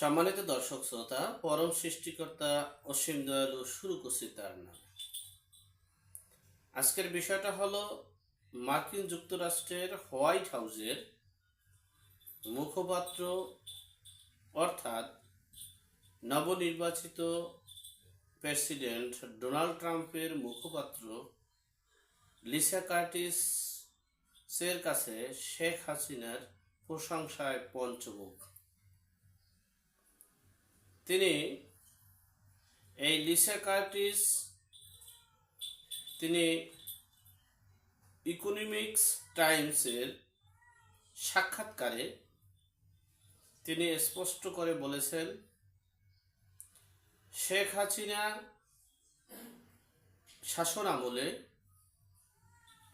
সম্মানিত দর্শক শ্রোতা, পরম সৃষ্টিকর্তা অসীম দয়ালু শুরু করছি তার নাম। আজকের বিষয়টা হলো মার্কিন যুক্তরাষ্ট্রের হোয়াইট হাউসের মুখপাত্র অর্থাৎ নবনির্বাচিত প্রেসিডেন্ট ডোনাল্ড ট্রাম্পের মুখপাত্র লিসা কার্টিসের কাছে শেখ হাসিনার প্রশংসায় পঞ্চমুখ। তিনি এই লিসা কার্টিস তিনি ইকোনমিক্স টাইমসের সাক্ষাৎকারে তিনি স্পষ্ট করে বলেছেন, শেখ হাসিনা শাসন আমলে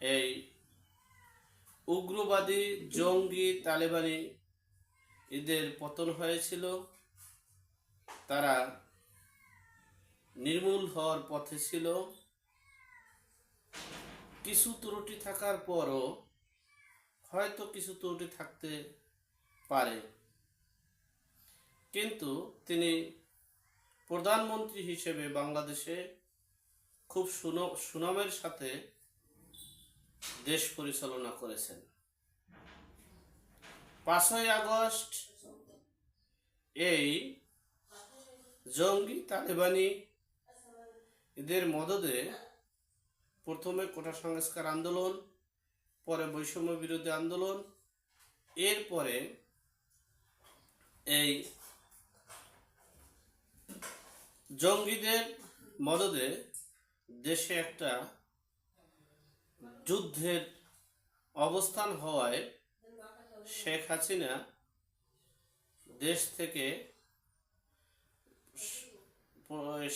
এই উগ্রবাদী জঙ্গি তালেবানি এদের পতন হয়েছিল। তারা নির্মূল হওয়ার পথে ছিল। কিছু ত্রুটি থাকার পরও হয়তো কিছু ত্রুটি থাকতে পারে। কিন্তু তিনি প্রধানমন্ত্রী হিসেবে বাংলাদেশে খুব সুন- সুনামের সাথে দেশ পরিচালনা করেছেন। পাঁচই আগস্ট এই জঙ্গি তালেবানি এদের মদদে প্রথমে কোটা সংস্কার আন্দোলন, পরে বৈষম্য বিরোধী আন্দোলন, এরপরে এই জঙ্গিদের মদদে দেশে একটা যুদ্ধের অবস্থান হওয়ায় শেখ হাসিনা দেশ থেকে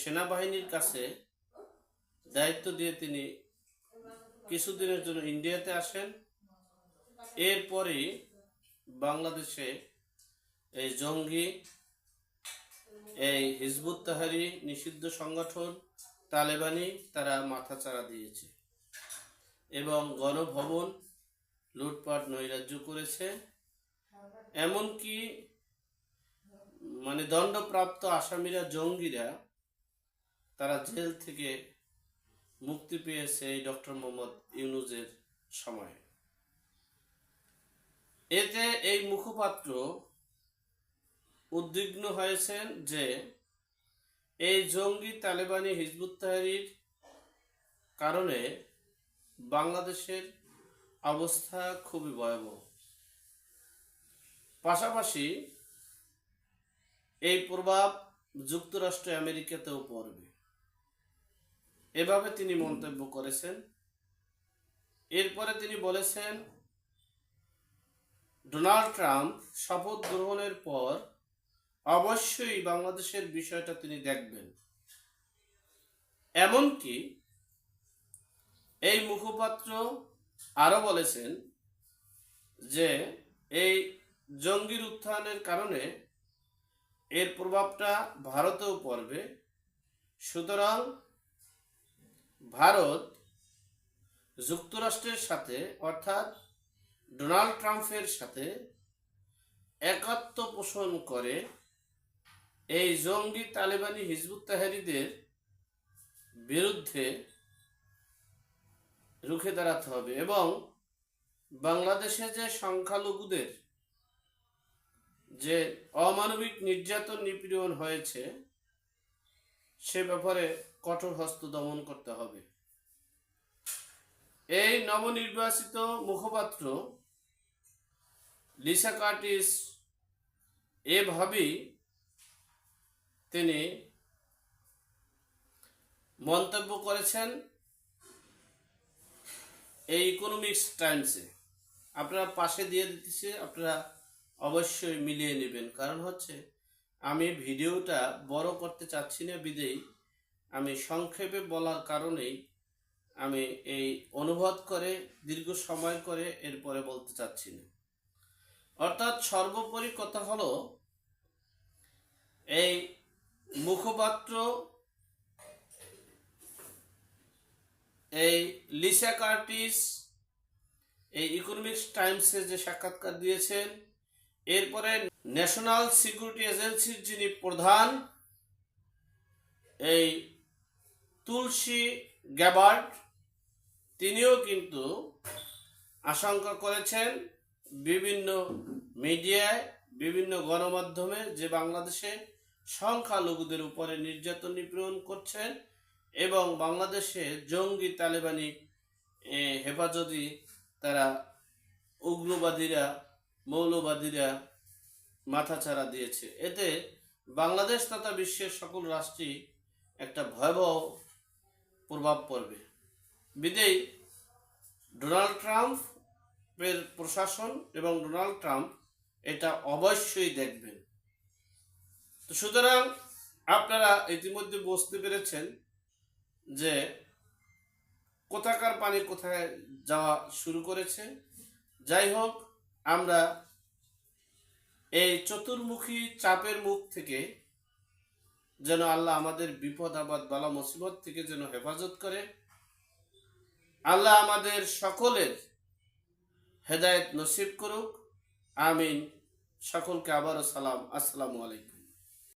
সেনাবাহিনীর কাছে দায়িত্ব দিয়ে তিনি কিছুদিনের জন্য ইন্ডিয়াতে আসেন। এরপরেই বাংলাদেশে এই জঙ্গি, এই হিজবুত তাহারি নিষিদ্ধ সংগঠন, তালেবানি তারা মাথা মাথাচাড়া দিয়েছে এবং গণভবন লুটপাট নৈরাজ্য করেছে। এমনকি মানে দণ্ডপ্রাপ্ত আসামিরা জঙ্গিরা, তারা জেল থেকে মুক্তি পেয়েছে এই ডক্টর মোহাম্মদ ইউনুজের সময়। এতে এই মুখপাত্র উদ্বিগ্ন হয়েছেন যে এই জঙ্গি তালেবানি হিজবুত তাহরির কারণে বাংলাদেশের অবস্থা খুবই ভয়াবহ। পাশাপাশি এই প্রভাব যুক্তরাষ্ট্র আমেরিকাতেও পড়বে। এভাবে তিনি মন্তব্য করেছেন। এরপরে তিনি বলেছেন, ডোনাল্ড ট্রাম্প শপথ গ্রহণের পর অবশ্যই বাংলাদেশের বিষয়টা তিনি দেখবেন। এমনকি এই মুখপাত্র আরও বলেছেন যে, এই জঙ্গির উত্থানের কারণে এর প্রভাবটা ভারতেও পড়বে। সুতরাং ভারত যুক্তরাষ্ট্রের সাথে, অর্থাৎ ডোনাল্ড ট্রাম্পের সাথে একাত্ম পোষণ করে এই জঙ্গি তালেবানি হিজবুত তাহারিদের বিরুদ্ধে রুখে দাঁড়াতে হবে এবং বাংলাদেশে যে সংখ্যালঘুদের যে অমানবিক নির্যাতন নিপীড়ন হয়েছে, সে ব্যাপারে কঠোর হস্ত দমন করতে হবে। এই নবনির্বাচিত মুখপাত্র লিসা কার্টিস এভাবেই তিনি মন্তব্য করেছেন এই ইকোনমিক্স টাইমসে আপনারা পাশে দিয়ে দিতেছে, আপনারা অবশ্যই মিলিয়ে নেবেন। কারণ হচ্ছে, আমি ভিডিওটা বড় করতে চাচ্ছি না বিদেই। আমি সংক্ষেপে বলার কারণেই আমি এই অনুবাদ করে, দীর্ঘ সময় করে এরপরে বলতে চাচ্ছি না। অর্থাৎ সর্বোপরি কথা হলো, এই মুখপাত্র, এই লিসা কার্টিস, এই ইকোনমিক্স টাইমসে যে সাক্ষাৎকার দিয়েছেন এরপরে ন্যাশনাল সিকিউরিটি এজেন্সির যিনি প্রধান, এই তুলসী গ্যাবার্ড তিনিও কিন্তু আশঙ্কা করেছেন বিভিন্ন মিডিয়ায়, বিভিন্ন গণমাধ্যমে যে বাংলাদেশে সংখ্যালঘুদের উপরে নির্যাতন নিপীড়ন করছেন এবং বাংলাদেশে জঙ্গি তালেবানি হেফাজতি তারা উগ্রবাদীরা মৌলবাদীরা মাথাচাড়া দিয়েছে। এতে বাংলাদেশ তথা বিশ্বের সকল রাষ্ট্রই একটা ভয়াবহ প্রভাব পড়বে। বিদেয়ী ডোনাল্ড ট্রাম্পের প্রশাসন এবং ডোনাল্ড ট্রাম্প এটা অবশ্যই দেখবেন। তো সুতরাং আপনারা ইতিমধ্যে বুঝতে পেরেছেন যে কোথাকার পানি কোথায় যাওয়া শুরু করেছে। যাই হোক আমরা এই চতুর্মুখী চাপের মুখ থেকে যেন আল্লাহ আমাদের বিপদ আবাদ বালা, মুসিবত থেকে যেন হেফাজত করে। আল্লাহ আমাদের সকলের হেদায়ত নসিব করুক। আমিন। সকলকে আবারও সালাম। আসসালামু আলাইকুম।